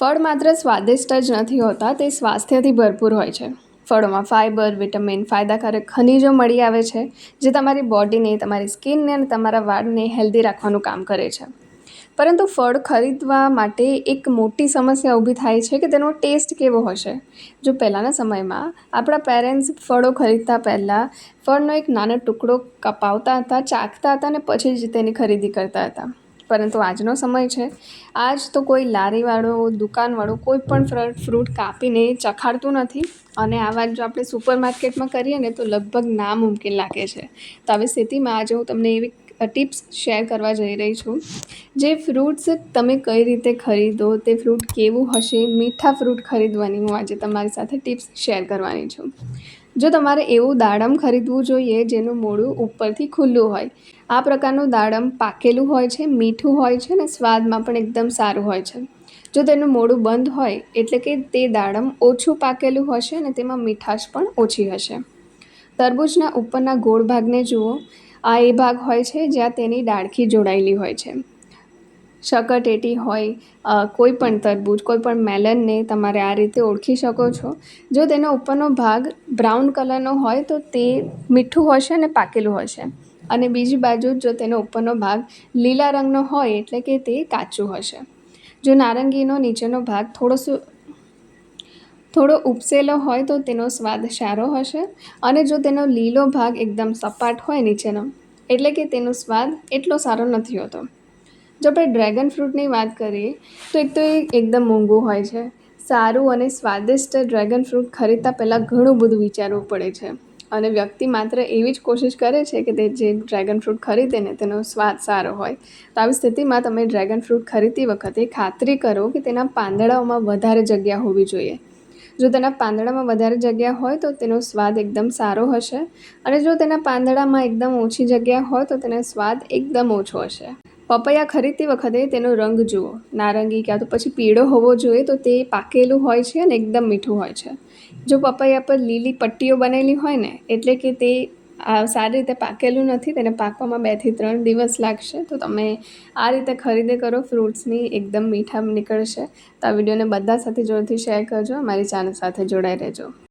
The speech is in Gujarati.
ફળ માત્ર સ્વાદિષ્ટ જ નથી હોતા, તે સ્વાસ્થ્યથી ભરપૂર હોય છે. ફળોમાં ફાઇબર વિટામિન, ફાયદાકારક ખનિજો મળી આવે છે, જે તમારી બોડીને, તમારી સ્કિનને અને તમારા વાળને હેલ્ધી રાખવાનું કામ કરે છે. પરંતુ ફળ ખરીદવા માટે એક મોટી સમસ્યા ઊભી થાય છે કે તેનો ટેસ્ટ કેવો હશે? જો પહેલાંના સમયમાં આપણા પેરેન્ટ્સ ફળો ખરીદતા પહેલાં ફળનો એક નાનો ટુકડો કપાવતા હતા, ચાખતા હતા અને પછી જ તેની ખરીદી કરતા હતા. પરંતુ આજનો સમય છે. આજ તો કોઈ લારીવાળો, દુકાનવાળો કોઈ પણ ફ્ર, ફ્રૂટ કાપીને ચખાડતું નથી. અને આ વાત જો આપણે સુપર માર્કેટમાં કરીએ ને તો લગભગ નામુમકિન લાગે છે. તો હવે સ્થિતિમાં આજે હું તમને એવી ટિપ્સ શેર કરવા જઈ રહી છું. જે ફ્રૂટ્સ તમે કઈ રીતે ખરીદો, તે ફ્રૂટ કેવું હશે, મીઠા ફ્રૂટ ખરીદવાની હું આજે તમારી સાથે ટિપ્સ શેર કરવાની છું. જો તમારે એવું દાડમ ખરીદવું જોઈએ, જેનું મોડું ઉપરથી ખુલ્લું હોય. આ પ્રકારનું દાડમ પાકેલું હોય છે, મીઠું હોય છે અને સ્વાદમાં પણ એકદમ સારું હોય છે. જો તેનું મોડું બંધ હોય, એટલે કે તે દાડમ ઓછું પાકેલું હશે અને તેમાં મીઠાશ પણ ઓછી હશે. તરબૂચના ઉપરના ગોળ ભાગને જુઓ. આ એ ભાગ હોય છે જ્યાં તેની ડાળખી જોડાયેલી હોય છે. શકરટેટી હોય કોઈ પણ તરબૂચ, કોઈ પણ મેલનને તમારે આ રીતે ઓળખી શકો છો. જો તેનો ઉપરનો ભાગ બ્રાઉન કલરનો હોય તો તે મીઠું હશે અને પાકેલું હશે. અને બીજી બાજુ જો તેનો ઉપરનો ભાગ લીલા રંગનો હોય એટલે કે તે કાચું હશે. જો નારંગીનો નીચેનો ભાગ થોડો થોડો ઉપસેલો હોય તો તેનો સ્વાદ સારો હશે અને જો તેનો લીલો ભાગ એકદમ સપાટ હોય નીચેનો, એટલે કે તેનો સ્વાદ એટલો સારો નથી હોતો. જો આપણે ડ્રેગન ફ્રૂટની વાત કરીએ, તો એક તો એ એકદમ મોંઘું હોય છે. સારું અને સ્વાદિષ્ટ ડ્રેગન ફ્રૂટ ખરીદતા પહેલાં ઘણું બધું વિચારવું પડે છે. અને વ્યક્તિ માત્ર એવી જ કોશિશ કરે છે કે તે જે ડ્રેગન ફ્રૂટ ખરીદે ને તેનો સ્વાદ સારો હોય. તો આવી સ્થિતિમાં તમે ડ્રેગન ફ્રૂટ ખરીદતી વખતે ખાતરી કરો કે તેના પાંદડાઓમાં વધારે જગ્યા હોવી જોઈએ. જો તેના પાંદડામાં વધારે જગ્યા હોય તો તેનો સ્વાદ એકદમ સારો હશે. અને જો તેના પાંદડામાં એકદમ ઓછી જગ્યા હોય તો તેનો સ્વાદ એકદમ ઓછો હશે. પપૈયા ખરીદતી વખતે તેનો રંગ જુઓ. નારંગી ક્યાં તો પછી પીળો હોવો જોઈએ તો તે પાકેલું હોય છે અને એકદમ મીઠું હોય છે. જો પપૈયા પર લીલી પટ્ટીઓ બનેલી હોય ને, એટલે કે તે સારી રીતે પાકેલું નથી, તેને પાકવામાં બેથી ત્રણ દિવસ લાગશે. તો તમે આ રીતે ખરીદી કરો, ફ્રૂટ્સની એકદમ મીઠા નીકળશે. તો આ વિડીયોને બધા સાથે જોરથી શેર કરજો મારી ચેનલ સાથે જોડાઈ રહેજો.